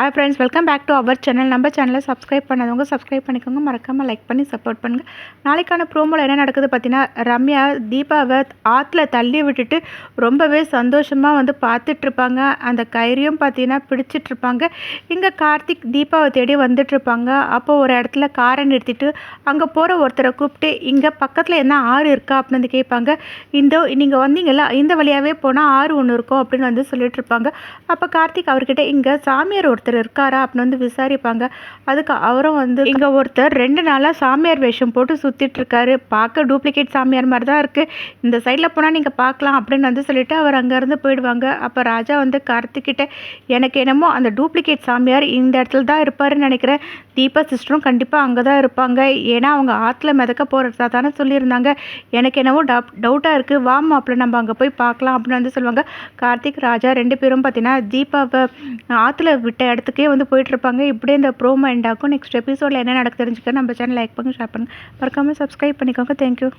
Hi friends welcome back to our channel நம்ம சேனலை subscribe பண்ணாதவங்க சப்ஸ்கிரைப் பண்ணிக்கோங்க. மறக்காமல் லைக் பண்ணி சப்போர்ட் பண்ணுங்கள் நாளைக்கான ப்ரோமோவில் என்ன நடக்குது பார்த்தீங்கன்னா ரம்யா தீபாவை ஆற்றுல தள்ளி விட்டுட்டு ரொம்பவே சந்தோஷமாக வந்து பார்த்துட்ருப்பாங்க. அந்த கயிறையும் பார்த்தீங்கன்னா பிடிச்சிட்ருப்பாங்க. இங்கே கார்த்திக் தீபாவை தேடி வந்துட்டுருப்பாங்க அப்போ ஒரு இடத்துல காரை நிறுத்திட்டு அங்கே போகிற ஒருத்தரை கூப்பிட்டு இங்கே பக்கத்தில் என்ன ஆறு இருக்கா? அப்படின்னு வந்து கேட்பாங்க. இந்த நீங்கள் வந்தீங்களா இந்த வழியாகவே போனால் ஆறு ஒன்று இருக்கும் அப்படின்னு வந்து சொல்லிட்டு இருப்பாங்க அப்போ கார்த்திக் அவர்கிட்ட இங்கே சாமியார் ஒருத்தர் இருக்காரா அப்படின்னு வந்து விசாரிப்பாங்க. அதுக்கு அவரும் வந்து இங்கே ஒருத்தர் ரெண்டு நாளாக சாமியார் வேஷம் போட்டு சுற்றிட்டு இருக்காரு. பார்க்க டூப்ளிகேட் சாமியார் மாதிரி தான் இருக்குது இந்த சைடில் போனால் நீங்கள் பார்க்கலாம் அப்படின்னு வந்து சொல்லிட்டு அவர் அங்கேருந்து போயிடுவாங்க. அப்போ ராஜா வந்து கார்த்திக்கிட்ட எனக்கு என்னமோ அந்த டூப்ளிகேட் சாமியார் இந்த இடத்துல தான் இருப்பாருன்னு நினைக்கிறேன். தீபா சிஸ்டரும் கண்டிப்பாக அங்கே தான் இருப்பாங்க. ஏன்னா அவங்க ஆற்றுல மிதக்க போகிறதா தானே சொல்லியிருந்தாங்க. எனக்கு என்னவோ டப் டவுட்டாக இருக்குது வா அப்படி நம்ம அங்கே போய் பார்க்கலாம் அப்படின்னு வந்து சொல்லுவாங்க. கார்த்திக் ராஜா ரெண்டு பேரும் பார்த்தீங்கன்னா தீபாவை ஆற்றுல விட்ட இடத்துக்கே வந்து போயிட்டுருப்பாங்க. இப்படியே இந்த ப்ரோமோ எண்ட் ஆகும். நெக்ஸ்ட் எபிசோடில் என்ன நடக்கு தெரிஞ்சுக்க நம்ம சேனல் லைக் பண்ணி ஷேர் பண்ணுங்கள் மறக்காமல் சப்ஸ்கிரைப் பண்ணிக்கோங்க. தேங்க்யூ